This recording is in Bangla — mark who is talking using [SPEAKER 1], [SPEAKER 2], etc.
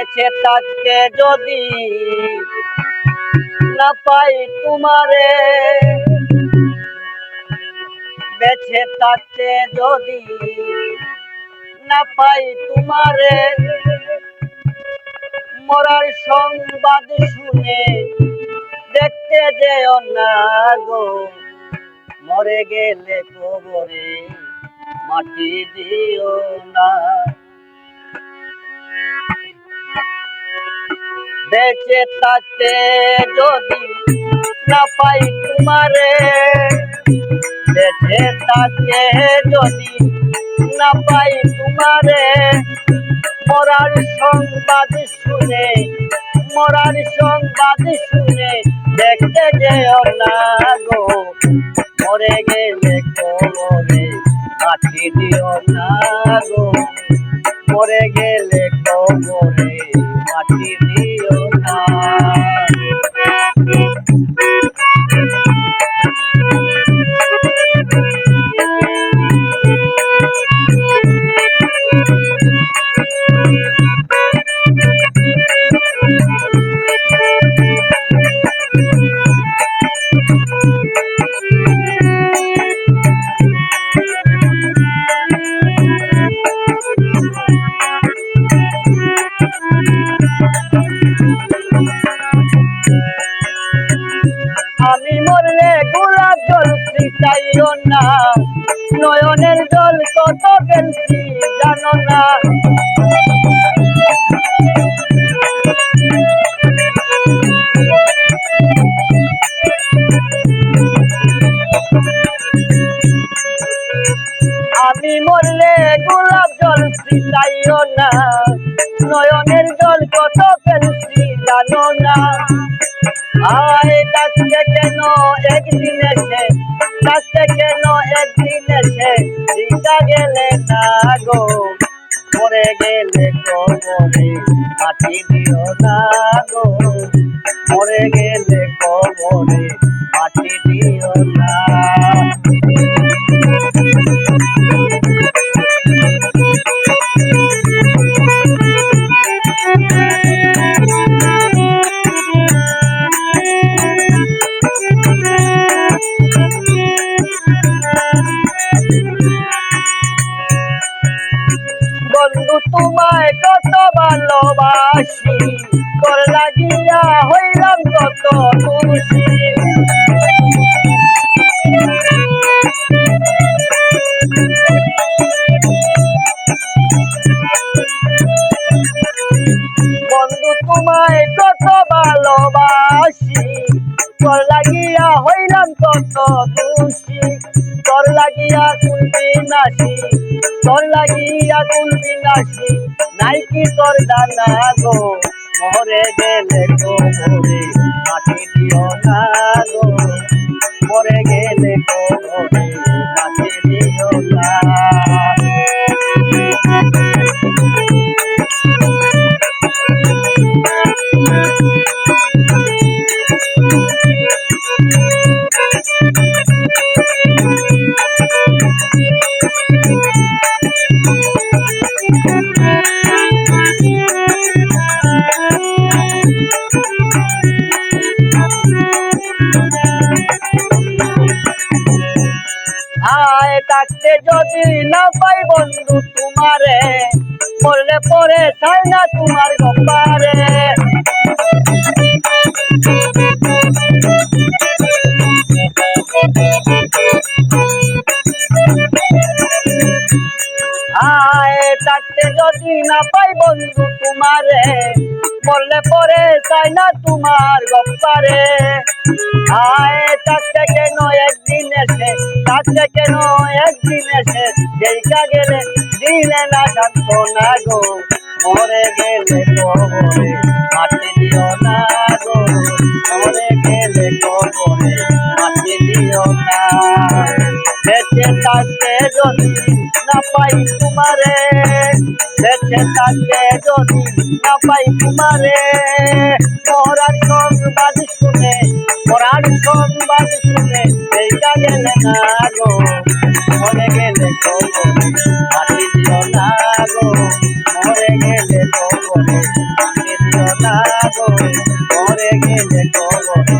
[SPEAKER 1] বেঁচে থাকতে যদি না পাই তোমারে, বেঁচে থাকতে যদি না পাই তোমারে, মরার সংবাদ শুনে দেখতে যেও না গো। মরে গেলে কবরে মাটি দিও না। বেঁচে থাকতে যদি না পাই তোমারে, বেঁচে থাকতে যদি না পাই তোমারে, মরার সংবাদ শুনে, মরার সংবাদ শুনে দেখতে যেও না গো। মরে গেলে কবরে মাটি দিও না গো। মরে গেলে কবরে মাটি ছিটাইও না। নয়নের জল কত গেলছি, জানো না। আমি মরলে গোলাপ জল ছিটাইও না। নয়নের জল কত ফেলছি জানো না। আয় ডাকতে কেন একদিন এসে ডাকতে কেন একদিন এসে? দিকা গেলে না গো। পরে গেলে কবরে মাটি দিও না গো। পরে গেলে কবরে মাটি দিও না। তোমায় কত ভালোবাসি, তোর লাগিয়া হইলাম কত খুশি। বন্ধু তোমায় কত ভালোবাসি, তোর লাগিয়া হইলাম কত খুশি, তোর লাগিয়া কুলবি নাসি তোর লাগিয়া কুলবি নাসি নাই কি তোর দানা গো। মরে গেলে তো মরে, মাটি দিও না গো। মরে গেলে তো মরে, মাটি দিও না আয় থাকতে যদি না পাই বন্ধু তোমারে পড়লে পরে চাই না তোমার গপারে যদি না পাই বন্ধু তোমারে পড়লে পরে চাই না তোমার গপারে আয় থাকতে কেন একদিন এসে থাকতে কেন একদিন এসে দেখা গেলে দিলে না শান্ত না গো, মরে গেলে কবরে মাটি দিও না গো, মরে গেলে কবরে মাটি দিও না। বেঁচে থাকতে যদি না পাই তোমারে বেঁচে থাকতে যদি না পাই তোমারে। মরার সংবাদ শুনে, মরার সংবাদ শুনে এইটা গেলে না গো। মরে গেলে কবরে না গো। মরে গেলে কবরে মরে গেলে কবরে